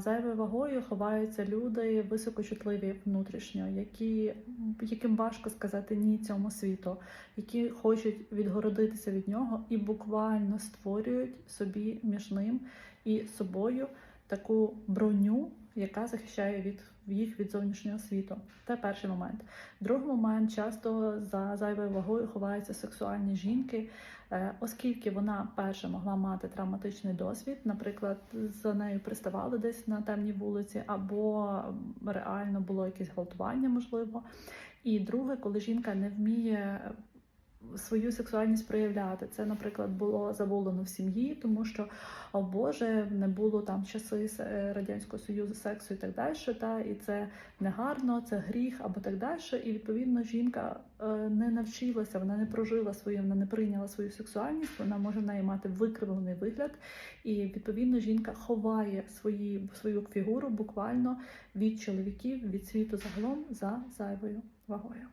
Зайвою вагою ховаються люди високочутливі внутрішньо, які, яким важко сказати ні цьому світу, які хочуть відгородитися від нього і буквально створюють собі між ним і собою таку броню, яка захищає від їх від зовнішнього світу. Це перший момент. Другий момент часто за зайвою вагою ховаються сексуальні жінки, е, оскільки вона перша могла мати травматичний досвід, наприклад, за нею приставали десь на темній вулиці, або реально було якесь гвалтування, можливо. І друге, коли жінка не вміє свою сексуальність проявляти. Це, наприклад, було заволено в сім'ї, тому що, о Боже, не було там часи е, Радянського Союзу сексу і так далі. Та, і це негарно, це гріх або так далі. І відповідно жінка е, не навчилася, вона не прожила свою, вона не прийняла свою сексуальність, вона може в неї мати викривлений вигляд. І відповідно жінка ховає свої, свою фігуру буквально від чоловіків, від світу загалом за зайвою вагою.